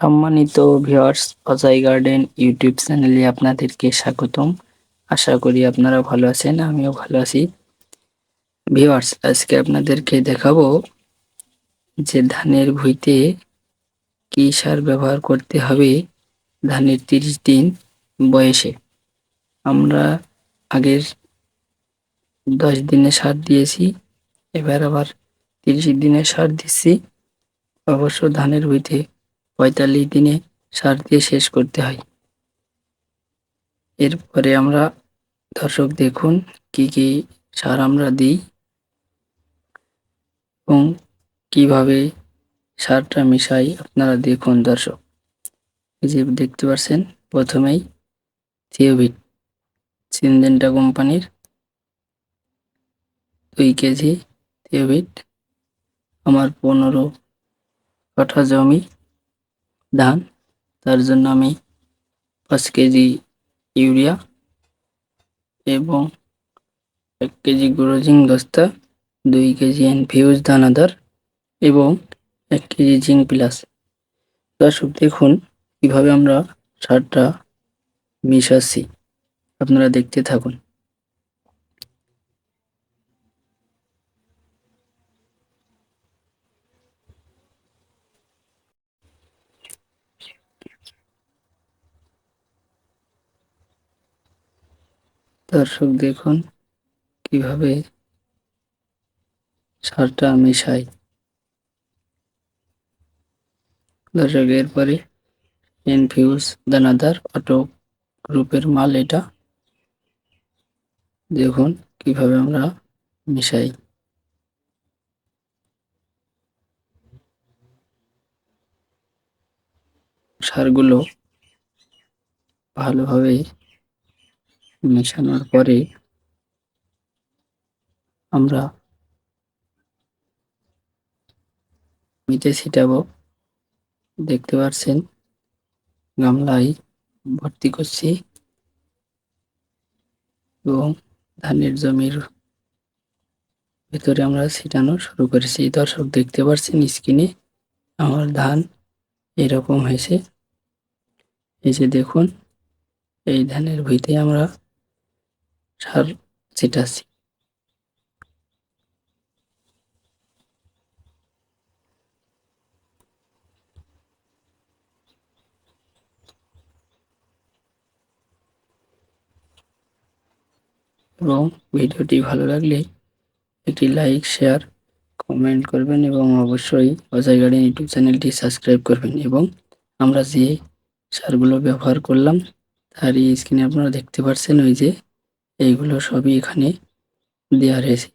সম্মানিত viewers, Ajay garden YouTube চ্যানেলে আপনাদেরকে স্বাগতম। আশা করি আপনারা ভালো আছেন, আমিও ভালো আছি। ভিউয়ার্স, আজকে আপনাদেরকে দেখাবো যে ধানের ভুঁইতে কি সার ব্যবহার করতে হবে ধানের তিরিশ দিন বয়সে। আমরা আগের দশ দিনে সার দিয়েছি, এবার আবার তিরিশ দিনে সার দিচ্ছি। অবশ্য ধানের ভুঁইতে পঁয়তাল্লিশ দিনে সার দিয়ে শেষ করতে হয়। এরপরে আমরা দর্শক দেখুন কি কি সার আমরা দিই এবং কীভাবে সারটা মিশাই আপনারা দেখুন দর্শক। যে দেখতে পাচ্ছেন প্রথমেই থিওভিট, সিনজেন্টা কোম্পানির দুই কেজি থিওভিট, আমার পনেরো কাঠা জমি ধান, তার জন্য আমি পাঁচ কেজি ইউরিয়া এবং এক কেজি গুঁড়ো দস্তা, দুই কেজি এনফিউজ দানাদার এবং এক কেজি জিঙ্ক প্লাস। দর্শক, দেখুন কীভাবে আমরা সারটা মিশাচ্ছি। আপনারা দেখতে থাকুন। দর্শক দেখুন কীভাবে সারটা মেশাই। দর্শক, এরপরে এনফিউজ দানাদার অটো গ্রুপের মাল এটা। দেখুন কীভাবে আমরা মিশাই। সারগুলো ভালোভাবে মেশানোর পরে আমরা মিটে ছিটাবো। দেখতে পাচ্ছেন গামলায় ভর্তি করছি এবং ধানের জমির ভেতরে আমরা ছিটানো শুরু করেছি। দর্শক, দেখতে পাচ্ছেন স্ক্রিনে আমার ধান এরকম হয়েছে। এই যে দেখুন, এই ধানের ভুঁইতে আমরা সার ছিটাচ্ছি এবং ভিডিওটি ভালো লাগলে একটি লাইক, শেয়ার, কমেন্ট করবেন এবং অবশ্যই অজয় গার্ডেন ইউটিউব চ্যানেলটি সাবস্ক্রাইব করবেন এবং আমরা যে সারগুলো ব্যবহার করলাম তারই স্ক্রিনে আপনারা দেখতে পাচ্ছেন ওই যে এইগুলো সবই এখানে দেওয়া রয়েছে।